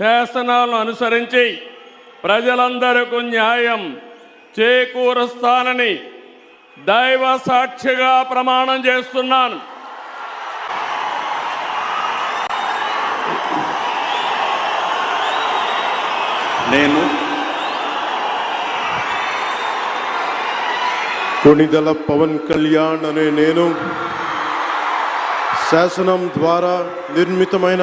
శాసనాలను అనుసరించి ప్రజలందరికీ న్యాయం చేకూరుస్తానని దైవ సాక్షిగా ప్రమాణం చేస్తున్నాను. నేను కొణిదల పవన్ కళ్యాణ్ అనే నేను శాసనం ద్వారా నిర్మితమైన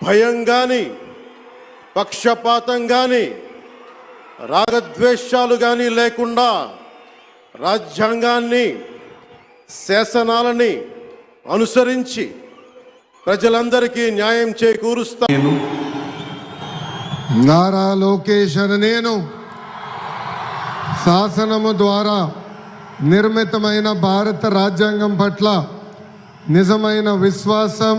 భయం కానీ పక్షపాతం కానీ రాగద్వేషాలు కానీ లేకుండా రాజ్యాంగాన్ని శాసనాలని అనుసరించి ప్రజలందరికీ న్యాయం చేకూరుస్తా నేను నారా లోకేష్ అని నేను శాసనము ద్వారా నిర్మితమైన భారత రాజ్యాంగం పట్ల నిజమైన విశ్వాసం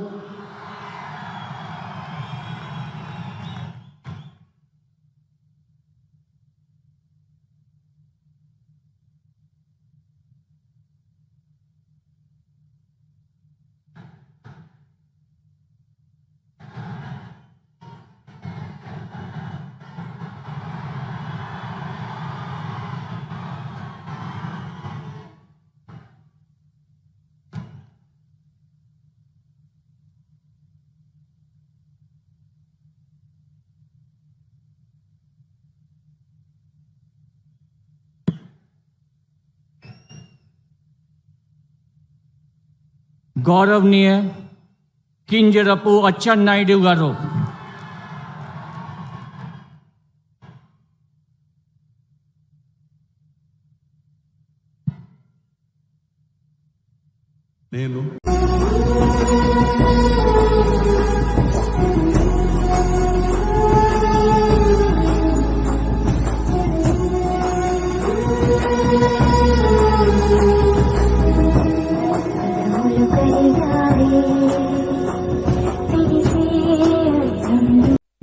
గౌరవనీయ కింజరపు అచ్చెన్నాయుడు గారు నేను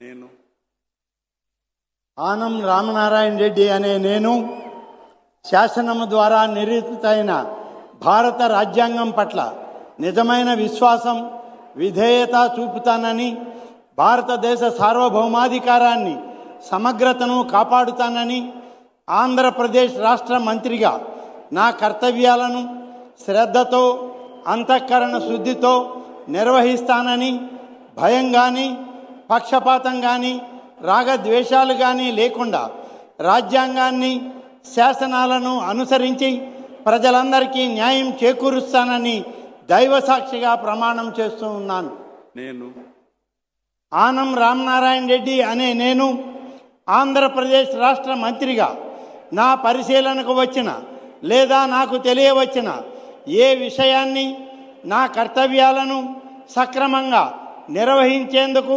నేను ఆనం రామనారాయణ రెడ్డి అనే నేను శాసనము ద్వారా నిరూపితైన భారత రాజ్యాంగం పట్ల నిజమైన విశ్వాసం విధేయత చూపుతానని భారతదేశ సార్వభౌమాధికారాన్ని సమగ్రతను కాపాడుతానని ఆంధ్రప్రదేశ్ రాష్ట్ర మంత్రిగా నా కర్తవ్యాలను శ్రద్ధతో అంతఃకరణ శుద్ధితో నిర్వహిస్తానని భయం కానీ పక్షపాతం కానీ రాగద్వేషాలు కానీ లేకుండా రాజ్యాంగాన్ని శాసనాలను అనుసరించి ప్రజలందరికీ న్యాయం చేకూరుస్తానని దైవసాక్షిగా ప్రమాణం చేస్తూ ఉన్నాను. నేను ఆనం రామనారాయణ రెడ్డి అనే నేను ఆంధ్రప్రదేశ్ రాష్ట్ర మంత్రిగా నా పరిశీలనకు వచ్చిన లేదా నాకు తెలియవచ్చిన ఏ విషయాన్ని నా కర్తవ్యాలను సక్రమంగా నిర్వహించేందుకు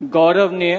गौरवनीय